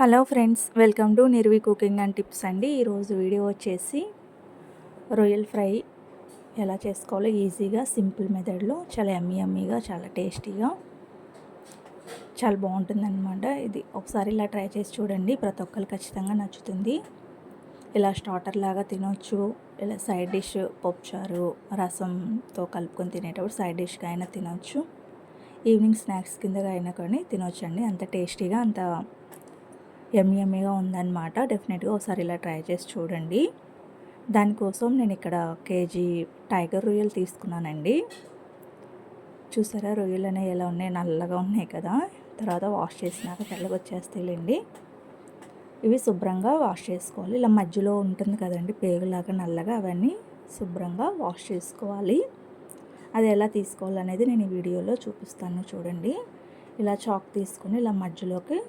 Hello friends welcome to Nirvi cooking and tips అండి. ఈరోజు video వచ్చేసి రొయ్యల్ ఫ్రై ఎలా చేసుకోవాలో ఈజీగా సింపుల్ మెథడ్లో చాలా ఎమ్మీ ఎమ్మీగా చాలా టేస్టీగా చాలా బాగుంటుందన్నమాట. ఇది ఒకసారి ఇలా ట్రై చేసి చూడండి ప్రతి ఒక్కరు ఖచ్చితంగా నచ్చుతుంది. ఇలా స్టార్టర్ లాగా తినొచ్చు ఇలా సైడ్ డిష్ పప్పుచారు రసంతో కలుపుకొని తినేటప్పుడు సైడ్ డిష్గా అయినా తినొచ్చు. ఈవినింగ్ స్నాక్స్ కిందగా అయినా కానీ తినొచ్చండి. అంత టేస్టీగా అంత ఎమ్మి ఉందన్నమాట. డెఫినెట్గా ఒకసారి ఇలా ట్రై చేసి చూడండి. దానికోసం నేను ఇక్కడ కేజీ టైగర్ రొయ్యలు తీసుకున్నానండి. చూసారా? రొయ్యలు అనేవి ఎలా ఉన్నాయి? నల్లగా ఉన్నాయి కదా. తర్వాత వాష్ చేసినాక తెల్లగా వచ్చేస్తాయిలేండి ఇవి శుభ్రంగా వాష్ చేసుకోవాలి. ఇలా మధ్యలో ఉంటుంది కదండి పేగులాగా నల్లగా అవన్నీ శుభ్రంగా వాష్ చేసుకోవాలి. అది ఎలా తీసుకోవాలనేది నేను ఈ వీడియోలో చూపిస్తాను చూడండి. ఇలా చాక్ తీసుకొని ఇలా మధ్యలోకి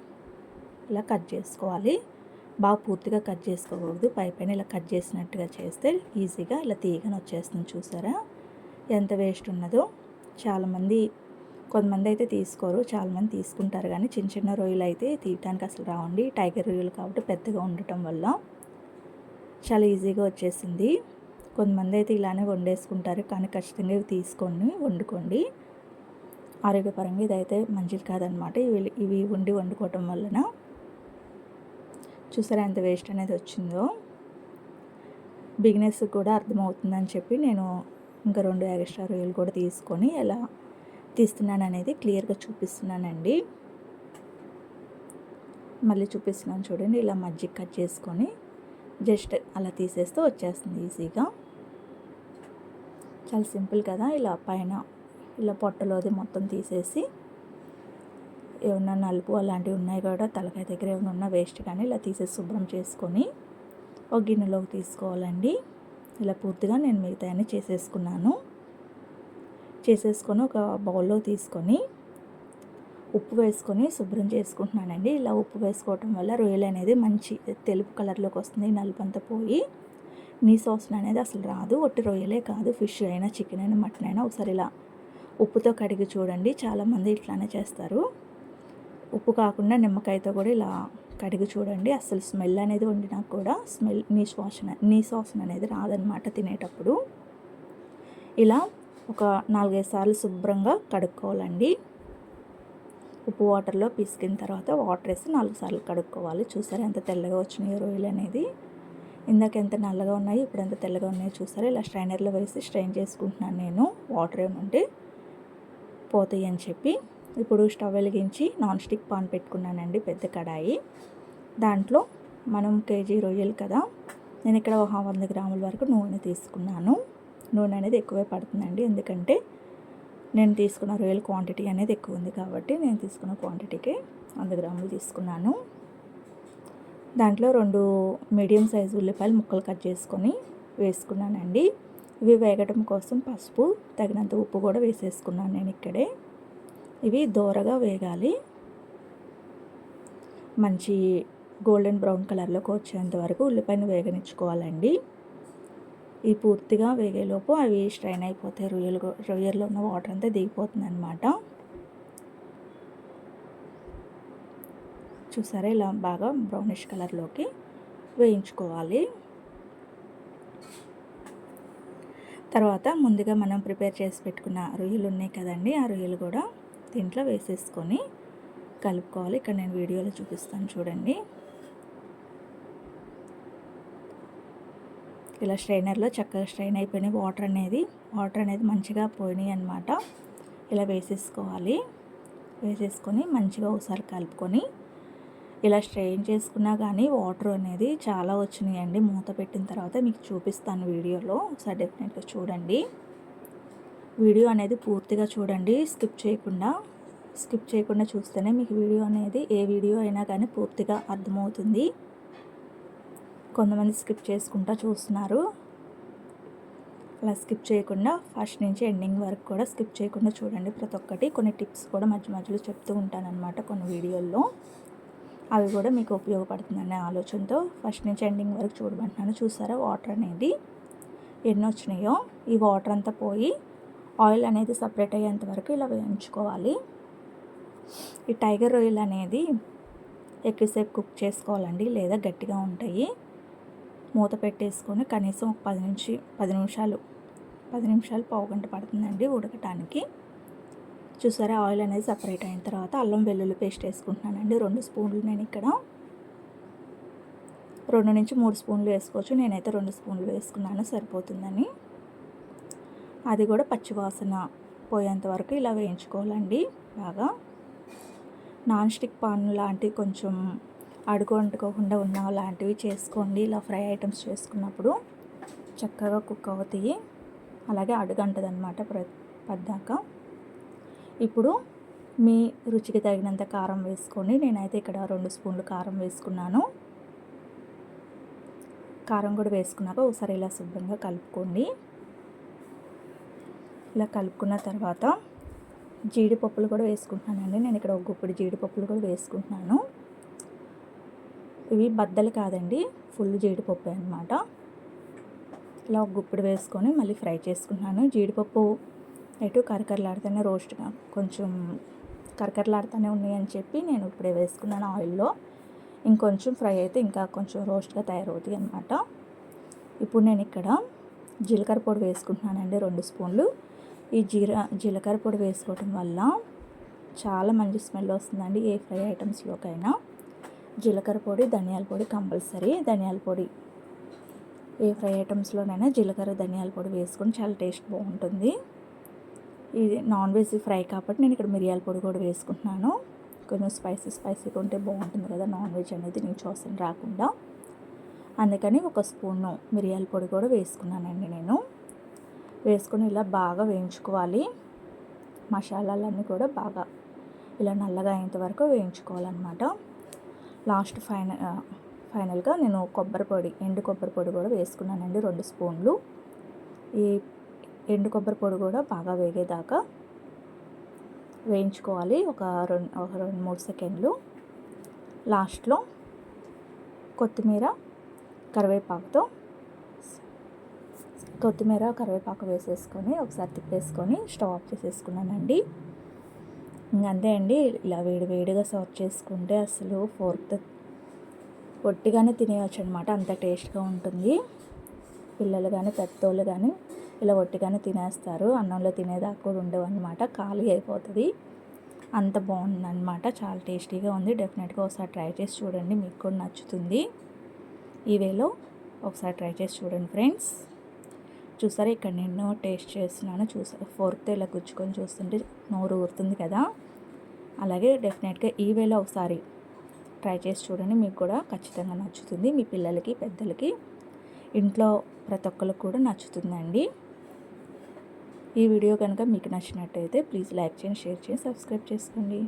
ఇలా కట్ చేసుకోవాలి. బాగా పూర్తిగా కట్ చేసుకోకూడదు. పై పైన ఇలా కట్ చేసినట్టుగా చేస్తే ఈజీగా ఇలా తీయగానే వచ్చేస్తుంది చూసారా? ఎంత వేస్ట్ ఉన్నదో. చాలామంది కొంతమంది అయితే తీసుకోరు. చాలామంది తీసుకుంటారు కానీ చిన్న చిన్న రొయ్యలు అయితే తీయటానికి అసలు రావండి. టైగర్ రొయ్యలు కాబట్టి పెద్దగా ఉండటం వల్ల చాలా ఈజీగా వచ్చేసింది. కొంతమంది అయితే ఇలానే వండేసుకుంటారు కానీ ఖచ్చితంగా ఇవి తీసుకొని వండుకోండి. ఆరోగ్యపరంగా ఇదైతే మంచిది కాదనమాట. ఇవి ఇవి వండి వండుకోవటం వలన. చూసారా ఎంత వేస్ట్ అనేది వచ్చిందో? బిగినెస్ కూడా అర్థమవుతుందని చెప్పి నేను ఇంకా రెండు ఎక్స్ట్రా రొయ్యలు కూడా తీసుకొని ఎలా తీస్తున్నాను అనేది క్లియర్గా చూపిస్తున్నానండి. మళ్ళీ చూపిస్తున్నాను చూడండి ఇలా మజ్జిగ కట్ చేసుకొని జస్ట్ అలా తీసేస్తే వచ్చేస్తుంది ఈజీగా చాలా సింపుల్ కదా ఇలా పైన ఇలా పొట్టలోది మొత్తం తీసేసి ఏమన్నా నలుపు అలాంటివి ఉన్నాయి కూడా తలకాయ దగ్గర ఏమైనా ఉన్న వేస్ట్ కానీ ఇలా తీసేసి శుభ్రం చేసుకొని ఒక గిన్నెలోకి తీసుకోవాలండి. ఇలా పూర్తిగా నేను మిగతా చేసేసుకున్నాను. చేసేసుకొని ఒక బౌల్లో తీసుకొని ఉప్పు వేసుకొని శుభ్రం చేసుకుంటున్నానండి. ఇలా ఉప్పు వేసుకోవటం వల్ల రొయ్యలు అనేది మంచి తెలుపు కలర్లోకి వస్తుంది నలుపు అంతా పోయి. నీ సోసన అనేది అసలు రాదు. ఒట్టి రొయ్యలే కాదు. ఫిష్ అయినా చికెన్ అయినా మటన్ అయినా ఒకసారి ఇలా ఉప్పుతో కడిగి చూడండి. చాలామంది ఇట్లానే చేస్తారు. ఉప్పు కాకుండా నిమ్మకాయతో కూడా ఇలా కడిగి చూడండి. అసలు స్మెల్ అనేది వండినా కూడా స్మెల్ నీ వాసన నీ వాసన అనేది రాదనమాట తినేటప్పుడు. ఇలా ఒక నాలుగైదు సార్లు శుభ్రంగా కడుక్కోవాలండి. ఉప్పు వాటర్లో పిసికిన తర్వాత వాటర్ వేసి నాలుగు సార్లు కడుక్కోవాలి. చూసారా ఎంత తెల్లగా వచ్చినాయి రొయ్యలు అనేది. ఇందాక ఎంత నల్లగా ఉన్నాయి ఇప్పుడు ఎంత తెల్లగా ఉన్నాయో చూసారా? ఇలా స్ట్రైనర్లో వేసి స్ట్రైన్ చేసుకుంటున్నాను నేను. వాటర్ ఏముంటే పోతాయి అని చెప్పి. ఇప్పుడు స్టవ్ వెలిగించి నాన్ స్టిక్ పాన్ పెట్టుకున్నానండి పెద్ద కడాయి. దాంట్లో మనం కేజీ రొయ్యలు కదా నేను ఇక్కడ ఒక వంద గ్రాముల వరకు నూనె తీసుకున్నాను. నూనె అనేది ఎక్కువే పడుతుందండి ఎందుకంటే నేను తీసుకున్న రొయ్యల క్వాంటిటీ అనేది ఎక్కువ ఉంది కాబట్టి నేను తీసుకున్న క్వాంటిటీకి వంద గ్రాములు తీసుకున్నాను. దాంట్లో రెండు మీడియం సైజు ఉల్లిపాయలు ముక్కలు కట్ చేసుకొని వేసుకున్నానండి. ఇవి వేగటం కోసం పసుపు తగినంత ఉప్పు కూడా వేసేసుకున్నాను నేను ఇక్కడే. ఇవి దోరగా వేగాలి. మంచి గోల్డెన్ బ్రౌన్ కలర్లోకి వచ్చేంత వరకు ఉల్లిపాయను వేగనిచ్చుకోవాలండి. ఈ పూర్తిగా వేగేలోపు అవి స్ట్రైన్ అయిపోతాయి రొయ్యలు రొయ్యల్లో ఉన్న వాటర్ అంతా దిగిపోతుంది అనమాట చూసారా ఇలా బాగా బ్రౌనిష్ కలర్లోకి వేయించుకోవాలి. తర్వాత ముందుగా మనం ప్రిపేర్ చేసి పెట్టుకున్న రొయ్యలు ఉన్నాయి కదండి ఆ రొయ్యలు కూడా దీంట్లో వేసేసుకొని కలుపుకోవాలి. ఇక్కడ నేను వీడియోలో చూపిస్తాను చూడండి. ఇలా స్ట్రైనర్లో చక్కగా స్ట్రైన్ అయిపోయినాయి వాటర్ అనేది వాటర్ అనేది మంచిగా పోయినాయి అనమాట ఇలా వేసేసుకోవాలి. వేసేసుకొని మంచిగా ఒకసారి కలుపుకొని ఇలా స్ట్రెయిన్ చేసుకున్నా కానీ వాటర్ అనేది చాలా వచ్చినాయండి. మూత పెట్టిన తర్వాత మీకు చూపిస్తాను వీడియోలో. ఒకసారి డెఫినెట్గా చూడండి. వీడియో అనేది పూర్తిగా చూడండి స్కిప్ చేయకుండా. స్కిప్ చేయకుండా చూస్తేనే మీకు వీడియో అనేది ఏ వీడియో అయినా కానీ పూర్తిగా అర్థమవుతుంది. కొంతమంది స్కిప్ చేసుకుంటా చూస్తున్నారు. అలా స్కిప్ చేయకుండా ఫస్ట్ నుంచి ఎండింగ్ వరకు కూడా స్కిప్ చేయకుండా చూడండి. ప్రతి ఒక్కటి కొన్ని టిప్స్ కూడా మధ్య మధ్యలో చెప్తూ ఉంటానన్నమాట కొన్ని వీడియోల్లో. అవి కూడా మీకు ఉపయోగపడుతుందనే ఆలోచనతో ఫస్ట్ నుంచి ఎండింగ్ వరకు చూడమంటున్నాను. చూసారా వాటర్ అనేది? ఎన్ని వచ్చినాయో? ఈ వాటర్ అంతా పోయి ఆయిల్ అనేది సపరేట్ అయ్యేంత వరకు ఇలా వేయించుకోవాలి. ఈ టైగర్ రొయ్యలు అనేది ఎక్కువసేపు కుక్ చేసుకోవాలండి లేదా గట్టిగా ఉంటాయి. మూత పెట్టేసుకొని కనీసం ఒక పది నుంచి పది నిమిషాలు పది నిమిషాలు పావు గంట పడుతుందండి ఉడకటానికి. చూసారా ఆయిల్ అనేది సపరేట్ అయిన తర్వాత అల్లం వెల్లుల్లి పేస్ట్ వేసుకుంటున్నానండి రెండు స్పూన్లు నేను ఇక్కడ. రెండు నుంచి మూడు స్పూన్లు వేసుకోవచ్చు నేనైతే రెండు స్పూన్లు వేసుకున్నాను సరిపోతుందని. అది కూడా పచ్చివాసన పోయేంత వరకు ఇలా వేయించుకోవాలండి. బాగా నాన్ స్టిక్ పాన్ లాంటివి కొంచెం అడుగు అంటుకోకుండా ఉన్న లాంటివి చేసుకోండి. ఇలా ఫ్రై ఐటమ్స్ చేసుకున్నప్పుడు చక్కగా కుక్ అవుతాయి. అలాగే అడుగంటది అనమాట ప్ర పద్దాక. ఇప్పుడు మీ రుచికి తగినంత కారం వేసుకొని నేనైతే ఇక్కడ రెండు స్పూన్లు కారం వేసుకున్నాను. కారం కూడా వేసుకున్నాక ఒకసారి ఇలా శుభ్రంగా కలుపుకోండి. ఇలా కలుపుకున్న తర్వాత జీడిపప్పులు కూడా వేసుకుంటున్నానండి. నేను ఇక్కడ ఒక గుప్పుడు జీడిపప్పులు కూడా వేసుకుంటున్నాను. ఇవి బద్దలు కాదండి ఫుల్ జీడిపప్పు అనమాట ఇలా ఒక గుప్పిడి వేసుకొని మళ్ళీ ఫ్రై చేసుకుంటున్నాను. జీడిపప్పు ఎటు కరకరలాడితేనే రోస్ట్గా కొంచెం కరకరలాడుతూనే ఉన్నాయి అని చెప్పి నేను ఇప్పుడే వేసుకున్నాను ఆయిల్లో. ఇంకొంచెం ఫ్రై అయితే ఇంకా కొంచెం రోస్ట్గా తయారవుతాయి అనమాట ఇప్పుడు నేను ఇక్కడ జీలకర్ర పొడి వేసుకుంటున్నానండి రెండు స్పూన్లు. ఈ జీరా జీలకర్ర పొడి వేసుకోవటం వల్ల చాలా మంచి స్మెల్ వస్తుందండి ఏ ఫ్రై ఐటమ్స్లోకైనా. జీలకర్ర పొడి ధనియాల పొడి కంపల్సరీ. ధనియాల పొడి ఏ ఫ్రై ఐటమ్స్లోనైనా జీలకర్ర ధనియాల పొడి వేసుకొని చాలా టేస్ట్ బాగుంటుంది. ఇది నాన్ వెజ్ ఫ్రై కాబట్టి నేను ఇక్కడ మిరియాల పొడి కూడా వేసుకుంటున్నాను. కొంచెం స్పైసీ స్పైసీగా ఉంటే బాగుంటుంది కదా నాన్ వెజ్ అనేది నేను చూసిన రాకుండా. అందుకని ఒక స్పూను మిరియాల పొడి కూడా వేసుకున్నానండి నేను. వేసుకొని ఇలా బాగా వేయించుకోవాలి. మసాలాలన్నీ కూడా బాగా ఇలా నల్లగా అయ్యేంత వరకు వేయించుకోవాలన్నమాట. లాస్ట్ ఫైనల్ ఫైనల్గా నేను కొబ్బరి పొడి ఎండు కొబ్బరి పొడి కూడా వేసుకున్నానండి రెండు స్పూన్లు. ఈ ఎండు కొబ్బరి పొడి కూడా బాగా వేగేదాకా వేయించుకోవాలి ఒక రెండు ఒక రెండు మూడు సెకండ్లు. లాస్ట్లో కొత్తిమీర కరివేపాకుతో కొత్తిమీర కరివేపాకు వేసేసుకొని ఒకసారి తిప్పేసుకొని స్టవ్ ఆఫ్ చేసేసుకున్నానండి. అంతే అండి ఇలా వేడి వేడిగా సర్వ్ చేసుకుంటే అసలు ఫోర్త్ పొట్టిగానే తినేయచ్చు అనమాట అంత టేస్ట్గా ఉంటుంది. పిల్లలు కానీ పెద్దోళ్ళు కానీ ఇలా ఒట్టిగానే తినేస్తారు అన్నంలో తినేదాకా కూడా ఉండవు అనమాట ఖాళీ అయిపోతుంది. అంత బాగుందన్నమాట చాలా టేస్టీగా ఉంది డెఫినెట్గా ఒకసారి ట్రై చేసి చూడండి మీకు కూడా నచ్చుతుంది. ఈ వేలో ఒకసారి ట్రై చేసి చూడండి ఫ్రెండ్స్. చూసారా? ఇక్కడ నేను టేస్ట్ చేస్తున్నాను. చూసా ఫోర్త్ ఇలా గుచ్చుకొని చూస్తుంటే నోరు ఊరుతుంది కదా? అలాగే డెఫినెట్గా ఈ వేలో ఒకసారి ట్రై చేసి చూడండి. మీకు కూడా ఖచ్చితంగా నచ్చుతుంది. మీ పిల్లలకి పెద్దలకి ఇంట్లో ప్రతి ఒక్కరికి కూడా నచ్చుతుందండి. ఈ వీడియో కనుక మీకు నచ్చినట్టయితే ప్లీజ్ లైక్ చేయండి షేర్ చేయండి సబ్స్క్రైబ్ చేసుకోండి.